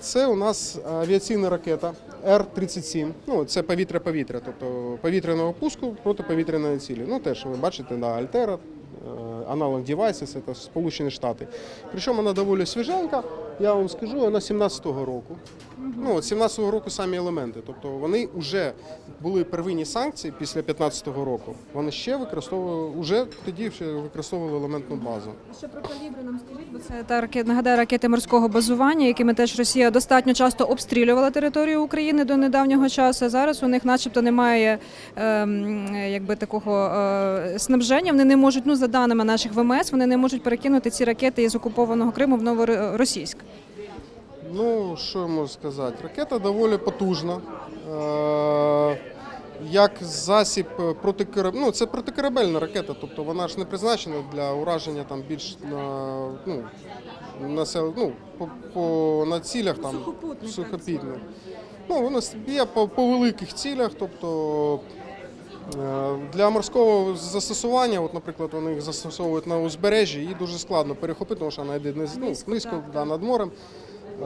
Це у нас авіаційна ракета Р-37. Ну, це повітря-повітря, тобто повітряного пуску проти повітряної цілі. Ну, теж ви бачите, да, Альтера, е, аналог Devices, це Сполучені Штати. Причому вона доволі свіженька, я вам скажу, вона 17-го року. Ну, от 17-го року самі елементи. Тобто вони вже були первинні санкції після 15-го року. Вони ще використовували, вже тоді ще використовували елементну базу. Ще про калібри нам скажіть, бо це та ракет, нагадаю, ракети морського базування, якими теж Росія достатньо часто обстрілювала територію України до недавнього часу. Зараз у них, начебто, немає ем, якби такого е, снабження. Вони не можуть, ну за даними наших ВМС, вони не можуть перекинути ці ракети із окупованого Криму в Новоросійськ. Ну, що я можу сказати? Ракета доволі потужна. Е, Як засіб протикораб... ну, це протикорабельна ракета, тобто вона ж не призначена для ураження там більш на ну, насел... ну, по, по на цілях там сухопітних. Ну, воно є по, по великих цілях, тобто е, для морського застосування, от, наприклад, вони їх застосовують на узбережжі, її дуже складно перехопити, тому що вона йде ну, Низько, да, над морем. Е,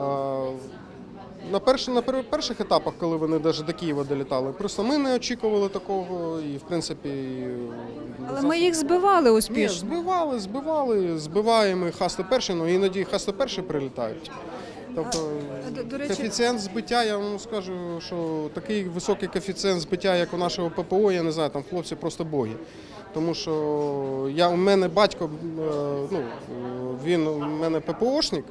На, перш, на перших етапах, коли вони навіть до Києва долітали, просто ми не очікували такого, і в принципі. і, Але ми їх збивали Ні, успішно. збивали, збивали, збиваємо і хасли перші, але іноді хасли перші прилітають. Тобто до- до речі- коефіцієнт збиття, я вам скажу, що такий високий коефіцієнт збиття, як у нашого ППО, я не знаю, там хлопці просто боги. Тому що я, у мене батько, е, ну, е, він у мене ППОшник,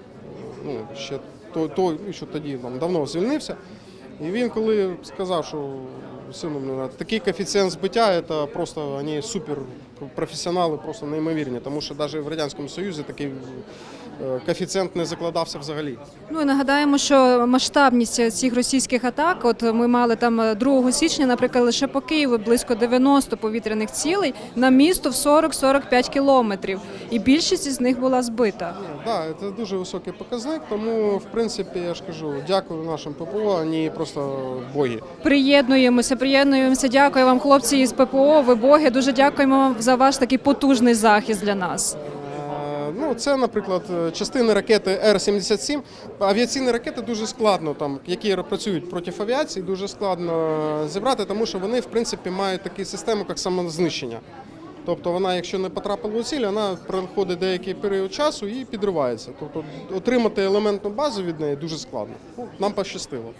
ну, ще той, той, що тоді там, давно звільнився. І він коли сказав, що сину, ну, такий коефіцієнт збиття, це просто вони супер професіонали, просто неймовірні, тому що навіть в Радянському Союзі такий е, коефіцієнт не закладався взагалі. Ну і нагадаємо, що масштабність цих російських атак, от ми мали там е, 2 січня, наприклад, лише по Києву близько 90 повітряних цілей на місто в 40-45 кілометрів, і більшість із них була збита. Так, да, це дуже високий показник, тому в принципі я ж кажу, дякую нашим ППО, вони просто боги. Приєднуємося, приєднуємося. Дякую вам, хлопці із ППО. Ви боги. Дуже дякуємо за ваш такий потужний захист для нас. Е, Ну, це, наприклад, частини ракети Р-77. Авіаційні ракети дуже складно, там, які працюють проти авіації, дуже складно зібрати, тому що вони, в принципі, мають таку систему, як самознищення. Тобто вона, якщо не потрапила у ціль, вона проходить деякий період часу і підривається. Тобто отримати елементну базу від неї дуже складно. Ну, Нам пощастило.